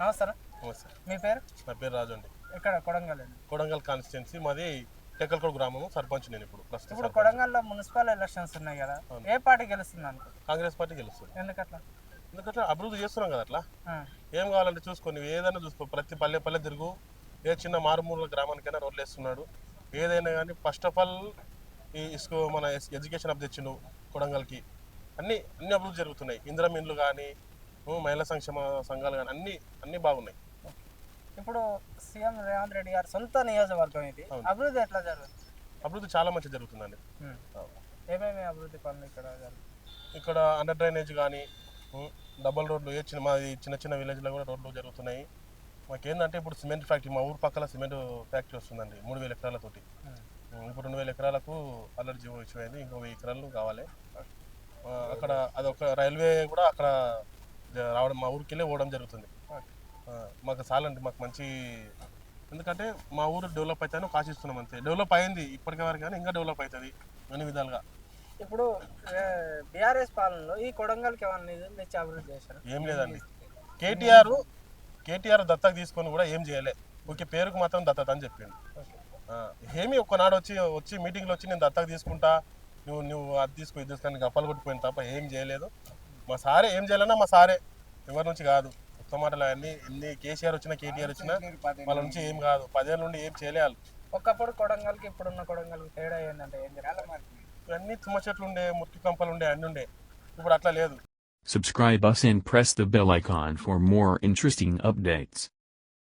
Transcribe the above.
నమస్తే నమస్తే మీ పేరు? నా పేరు రాజు అండి. ఇక్కడ కొడంగల్ అండి. కొడంగల్ కాన్స్టిట్యున్సీ. మాది టెక్కలకోట గ్రామం సర్పంచ్ నేను ఇప్పుడు ప్రస్తుతం ఇప్పుడు సర్పంచ్. కొడంగల్లో మున్సిపల్ ఎలక్షన్స్ ఉన్నాయి కదా ఏ పార్టీ గెలుస్తుంది అనుకో? కాంగ్రెస్ పార్టీ గెలుస్తుంది. ఎందుకట్లా? ఎందుకంటే అభివృద్ధి చేస్తున్నాం కదా అట్లా. ఆ, ఏం కావాలంటే చూసుకో నువ్వు ఏదైనా చూసుకో ప్రతి పల్లె పల్లె తిరుగు. ఏ చిన్న మారుమూల గ్రామానికైనా రోడ్లు వేస్తున్నాడు. ఏదైనా కానీ ఫస్ట్ ఆఫ్ ఆల్ ఈ ఇసుకో మన ఎడ్యుకేషన్ అప్ తెచ్చిండు కొడంగల్కి. అన్ని అన్ని అభివృద్ధి జరుగుతున్నాయి. ఇందిరం ఇండ్లు కానీ మహిళా సంక్షేమ సంఘాలు కానీ అన్ని అన్ని బాగున్నాయి. ఇప్పుడు సీఎం రేవంత్ రెడ్డి గారు సొంత నియోజకవర్గం ఇది. అభివృద్ధి ఎట్లా జరుగుతుంది? అభివృద్ధి చాలా మంచి జరుగుతుందండి. ఏమేమి అభివృద్ధి పనులు ఇక్కడ ఇక్కడ అండర్ డ్రైనేజ్ కానీ డబల్ రోడ్లు ఏ చిన్న మాది చిన్న చిన్న విలేజ్లో కూడా రోడ్లు జరుగుతున్నాయి. మాకేందంటే ఇప్పుడు సిమెంట్ ఫ్యాక్టరీ మా ఊరు పక్కల సిమెంట్ ఫ్యాక్టరీ వస్తుందండి మూడు వేల ఎకరాలతోటి ఇప్పుడు రెండు వేల ఎకరాలకు అల్లరి జీవో ఇష్యూ అయింది ఇంకో వెయ్యి ఎకరాలు కావాలి. అక్కడ అదొక రైల్వే కూడా అక్కడ రావడం మా ఊరికి వెళ్ళి పోవడం జరుగుతుంది. మాకు చాలండి మాకు మంచి ఎందుకంటే మా ఊరు డెవలప్ అవుతాయని ఒక ఆశిస్తున్నాం అంతే. డెవలప్ అయింది ఇప్పటికే వరకు కానీ ఇంకా డెవలప్ అవుతుంది అన్ని విధాలుగా. ఇప్పుడు బీఆర్ఎస్ పాలనలో ఈ కొడంగల్కి ఏమైనా నిధులు తెచ్చి అభివృద్ధి చేశారు? ఏం లేదండి. కేటీఆర్ కేటీఆర్ దత్తత తీసుకొని కూడా ఏం చేయలే. ఓకే పేరుకు మాత్రం దత్తత అని చెప్పిండు. ఏమి ఒక్కనాడు వచ్చి వచ్చి మీటింగ్లో వచ్చి నేను దత్తత తీసుకుంటా నువ్వు నువ్వు అది తీసుకో ఇది తీసుకొని గప్పలు కొట్టిపోయిన తప్ప ఏం చేయలేదు. మా సారే ఏం చేయాలన్నా మా సారే. ఎవరి నుంచి కాదు. ఉత్తమ మాటలు అన్ని ఎన్ని కేసీఆర్ వచ్చినా కేటీఆర్ వచ్చినా వాళ్ళ నుంచి ఏం కాదు. పదేళ్ళ నుండి ఏం చేయలేరు ఒకప్పుడు కొడంగల్కి ఇప్పుడున్న కొడంగల్కి తేడా ఏంటంటే ఏం అన్ని తుమ్మ చెట్లు ఉండే మురికి కంపలు ఉండే అన్ని ఉండే. ఇప్పుడు అట్లా లేదు. Subscribe us and press the bell icon for more interesting updates.